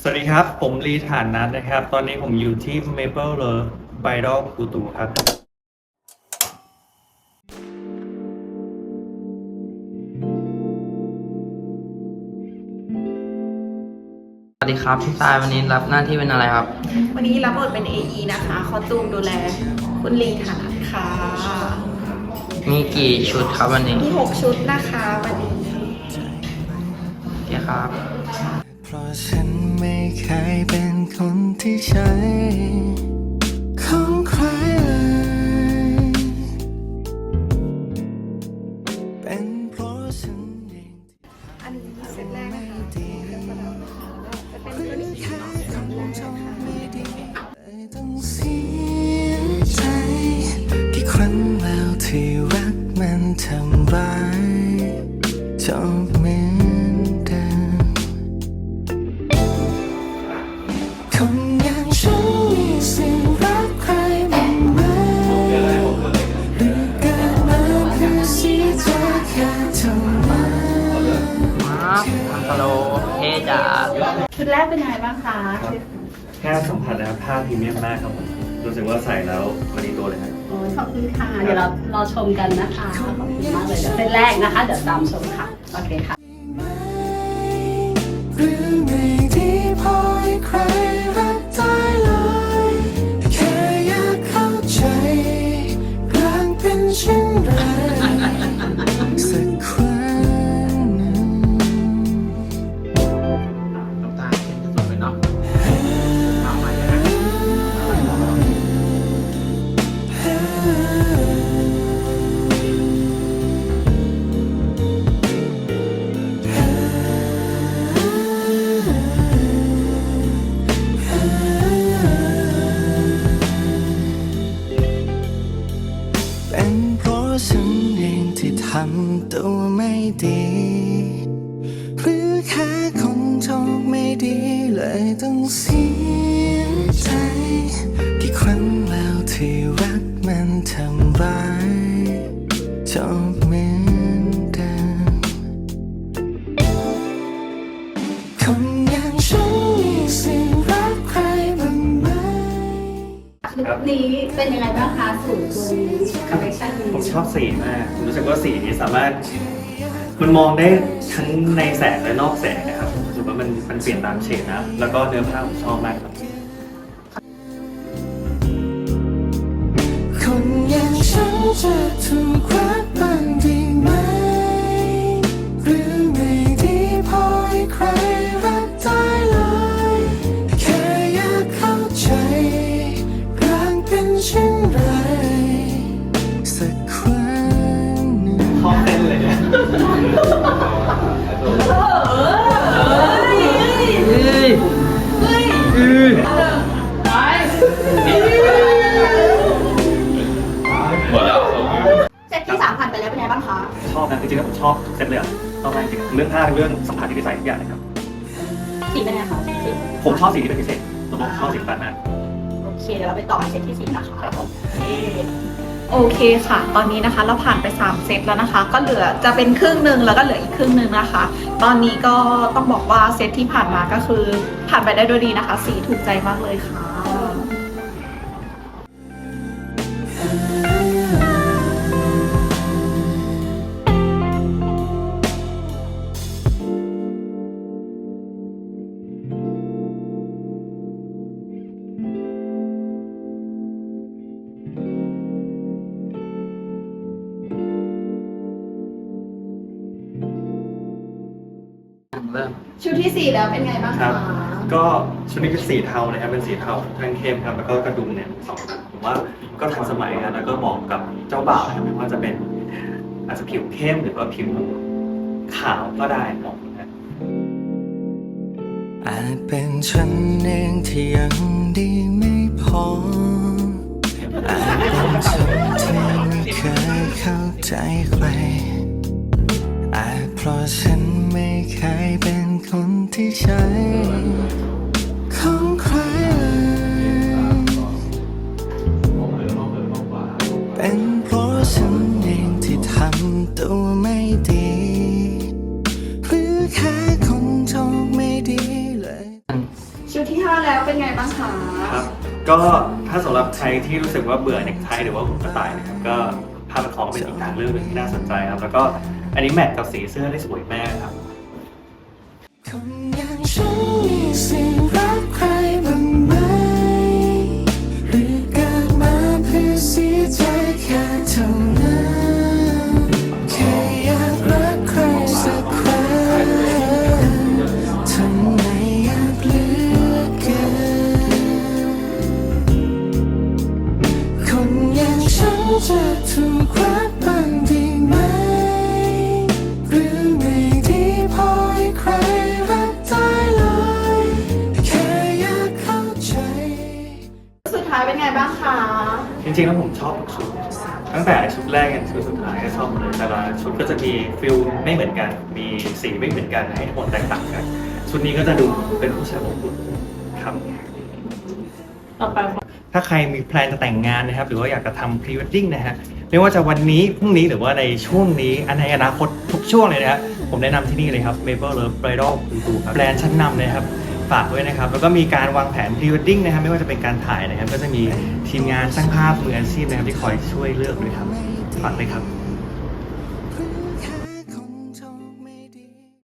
สวัสดีครับ ผมลีฐานนัทนะครับ ตอนนี้ผมอยู่ที่ Maple Love b i d a l กูตูครับ สวัสดีครับพี่ตายวันนี้รับหน้าที่เป็นอะไรครับ วันนี้รับบทเป็น AE นะคะ คอตูมดูแลคุณลีฐานัทค่ะ มีกี่ชุดครับวันนี้มี 6 ชุดนะคะวันนี้ โอเคครับ เพราะฉันไม่ เคยเป็นคนที่ใช้ของใคร สิ่งรักใครบ้างไหมหรือเกิดมาเพื่อเสียใจแค่เท่านั้นมาฮัลโหลเทจ๋าชุดแรกเป็นยังไงบ้างคะแค่สัมผัสนะครับผ้าพรีเมียมมากครับผมรู้สึกว่าใส่แล้ววันนี้ตัวเลยครับโอ้ยขอบคุณค่ะ เดี๋ยวเรารอชมกันนะคะขอบคุณมากเลยเดี๋ยวเส้นแรกนะคะ เดี๋ยวตามชมค่ะ โอเคค่ะ หรือไม่ดีพอให้ใคร ดี หรือแค่คนโชคไม่ดีเลยต้องเสียใจกี่ครั้งแล้วที่รักมันทำร้ายจบเหมือนเดิมคนอย่างฉันมีสิ่งรักใครบ้างไหม ชุดนี้เป็นยังไงบ้างคะสูตรตัวนี้คอลเลคชันนี้ผมชอบสีมากผมรู้สึกว่าสีนี้สามารถ มันมองได้ทั้งในแสงและนอกแสงนะครับรู้สึกว่ามันมันเปลี่ยนตามเฉดนะ แล้วก็เนื้อผ้าผมชอบมากครับ คนอย่างฉันจะถูกรักบางที ชอบเซ็ตเลยอะชอบมากจริงๆเรื่องผ้าเรื่องสัมผัสที่ได้ใส่ทุกอย่างเลยครับ สีเป็นยังไงคะสีผมชอบสีที่เป็นพิเศษผมชอบสีฟ้ามากโอเคเดี๋ยวเราไปต่อเซตที่สี่นะคะครับผมโอเคค่ะ ตอนนี้นะคะเราผ่านไป 3 เซตแล้วนะคะ ก็เหลือจะเป็นครึ่งหนึ่งแล้วก็เหลืออีกครึ่งหนึ่งนะคะ ตอนนี้ก็ต้องบอกว่าเซตที่ผ่านมาก็คือผ่านไปได้ด้วยดีนะคะ สีถูกใจมากเลยค่ะ ชุดที่สี่แล้วเป็นไงบ้างครัคะบ ก็ชุดนี้เป็นสีเทานะครับเป็นสีเทาทั้งเข้มครับแล้วก็กระดุมเนี่ยสองผมว่าก็ทันสมัยนะแล้วก็เหมาะกับเจ้าบ่าวนะครับไม่ว่าจะเป็นอาจจะผิวเข้มหรือว่าผิวขาวก็ได้เหมาะนะ อาจเป็นฉันเองที่ยังดีไม่พอ อาจเป็นฉันที่ไม่เคยเข้าใจใคร อาจเพราะฉัน ไม่เคยเป็นคนที่ใช้ของใครเลยเป็นเพราะฉันเองที่ทำตัวไม่ดีหรือแค่คนโชคไม่ดีเลยอันที่ 5 แล้วเป็นไงบ้างคะครับก็ถ้าสำหรับใครที่รู้สึกว่าเบื่อเน็กไทหรือว่าหัวกระต่ายนะครับก็ผ้าพันคอเป็นอีกทางเลือกหนึ่งที่น่าสนใจครับ แล้วก็อันนี้แมทกับสีเสื้อได้สวยมากครับ คนอ อบทุกชุด ตั้งแต่ชุดแรกยันชุดสุดท้ายก็ชอบหมดเลยแต่ละชุดก็จะมีฟิลไม่เหมือนกัน มีสีไม่เหมือนกันให้ผลแตกต่างกัน ชุดนี้ก็จะดูเป็นผู้ชายอบอุ่นครับต่อไปถ้าใครมีแพลนจะแต่งงานนะครับ หรือว่าอยากจะทำพรีเวดดิ้งนะฮะไม่ว่าจะวันนี้พรุ่งนี้หรือว่าในช่วงนี้อันในอนาคตทุกช่วงเลยนะฮะผมแนะนำที่นี่เลยครับ Maple Love Bridal Boutique ครับแบรนด์ชั้นนำเลยครับ ฝากด้วยนะครับ แล้วก็มีการวางแผนพรีเวดดิ้งนะครับ ไม่ว่าจะเป็นการถ่ายนะครับ ก็จะมีทีมงานสร้างภาพมืออาชีพนะครับที่คอยช่วยเลือกด้วยครับ ฝากเลยครับ